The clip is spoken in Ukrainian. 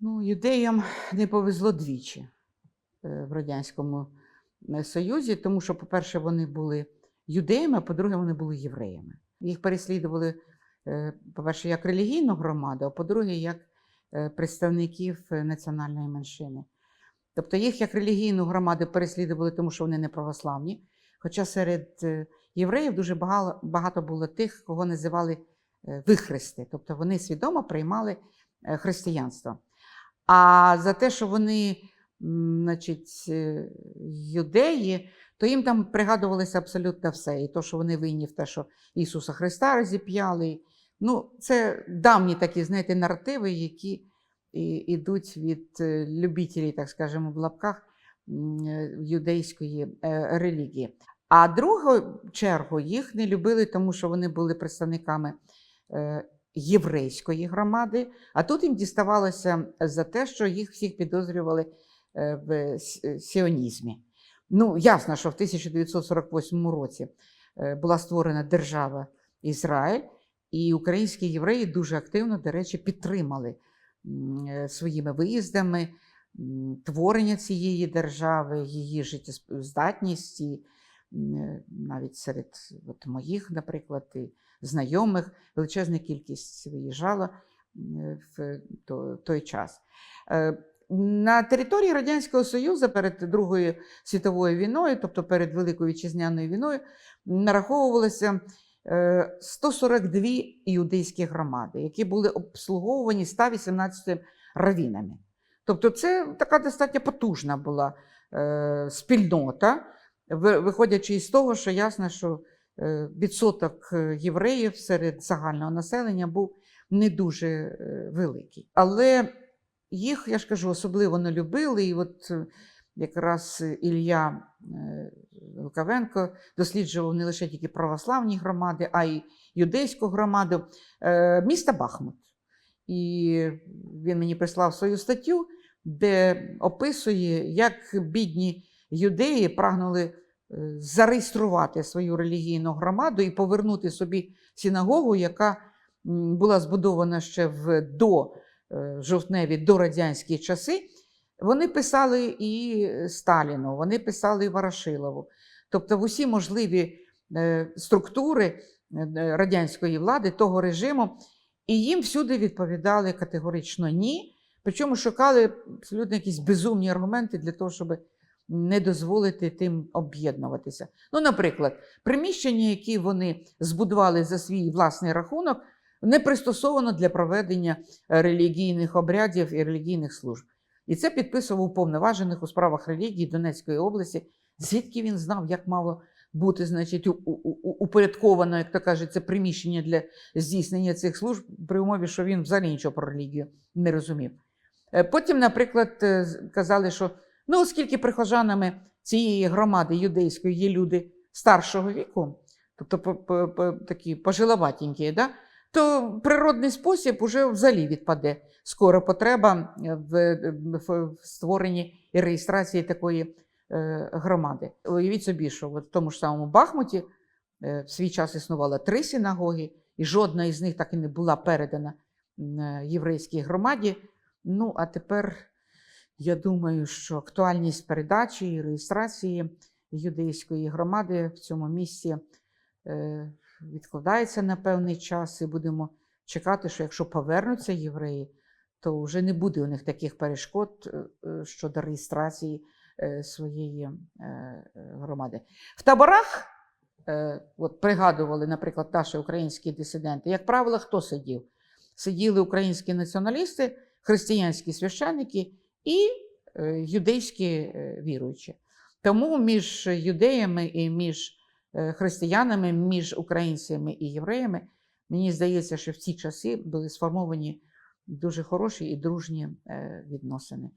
Ну, юдеям не повезло двічі е, в Радянському е, Союзі, тому що, по-перше, вони були юдеями, а по-друге, вони були євреями. Їх переслідували, е, по-перше, як релігійну громаду, а по-друге, як представників національної меншини. Тобто їх як релігійну громаду переслідували, тому що вони не православні. Хоча серед євреїв дуже багато, було тих, кого називали е, вихрести, тобто вони свідомо приймали е, християнство. А за те, що вони, значить, е, юдеї, то їм там пригадувалося абсолютно все. І то, що вони винні в те, що Ісуса Христа розіп'яли. Ну, це давні такі, знаєте, наративи, які і, ідуть від любителів, так скажемо, в лапках юдейської релігії. А другу чергу їх не любили, тому що вони були представниками е, єврейської громади, а тут їм діставалося за те, що їх всіх підозрювали е, в сіонізмі. Ну, ясно, що в 1948 році е, була створена держава Ізраїль, і українські євреї дуже активно, до речі, підтримали своїми виїздами творення цієї держави, її життєздатність, і навіть серед от, моїх, наприклад, і знайомих величезна кількість виїжджала в той час. Е, На території Радянського Союзу перед Другою світовою війною, тобто перед Великою Вітчизняною війною, нараховувалося е, 142 іудейські громади, які були обслуговувані 118 равінами. Тобто, це така достатньо потужна була е, спільнота, виходячи із того, що ясно, що е, відсоток е, євреїв серед загального населення був не дуже е, великий. Але їх, я ж кажу, особливо не любили. І от якраз Ілля Лукавенко досліджував не лише тільки православні громади, а й юдейську громаду міста Бахмут. І він мені прислав свою статтю, де описує, як бідні юдеї прагнули зареєструвати свою релігійну громаду і повернути собі синагогу, яка була збудована ще в до е, жовтневі дорадянські часи. Вони писали і Сталіну, вони писали і Ворошилову. Тобто в усі можливі е, структури е, радянської влади, того режиму, і їм всюди відповідали категорично ні. Причому шукали абсолютно якісь безумні аргументи для того, щоб не дозволити тим об'єднуватися. Ну, наприклад, приміщення, які вони збудували за свій власний рахунок, не пристосовано для проведення е, релігійних обрядів і релігійних служб. І це підписував уповноважених у справах релігії Донецької області. Звідки він знав, як мало бути, значить, упорядковано, як то кажуть, це приміщення для здійснення цих служб при умові, що він взагалі нічого про релігію не розумів. Е, Потім, наприклад, е, казали, що ну, оскільки прихожанами цієї громади юдейської є люди старшого віку, тобто такі пожиловатенькі, да? то природний спосіб уже взагалі відпаде. Скоро потреба е, в, в, в створенні і реєстрації такої е, громади. Уявіть собі, що в тому ж самому Бахмуті е, в свій час існувало три синагоги, і жодна із них так і не була передана е, єврейській громаді. Ну, а тепер я думаю, що актуальність передачі і реєстрації юдейської громади в цьому місці е, відкладається на певний час, і будемо чекати, що якщо повернуться євреї, то вже не буде у них таких перешкод е, е, щодо реєстрації своєї громади. В таборах, от пригадували, наприклад, наші українські дисиденти, як правило, хто сидів? Сиділи українські націоналісти, християнські священники і е, юдейські е, віруючі. Тому між юдеями і між е, християнами, між українцями і євреями, мені здається, що в ці часи були сформовані дуже хороші і дружні відносини.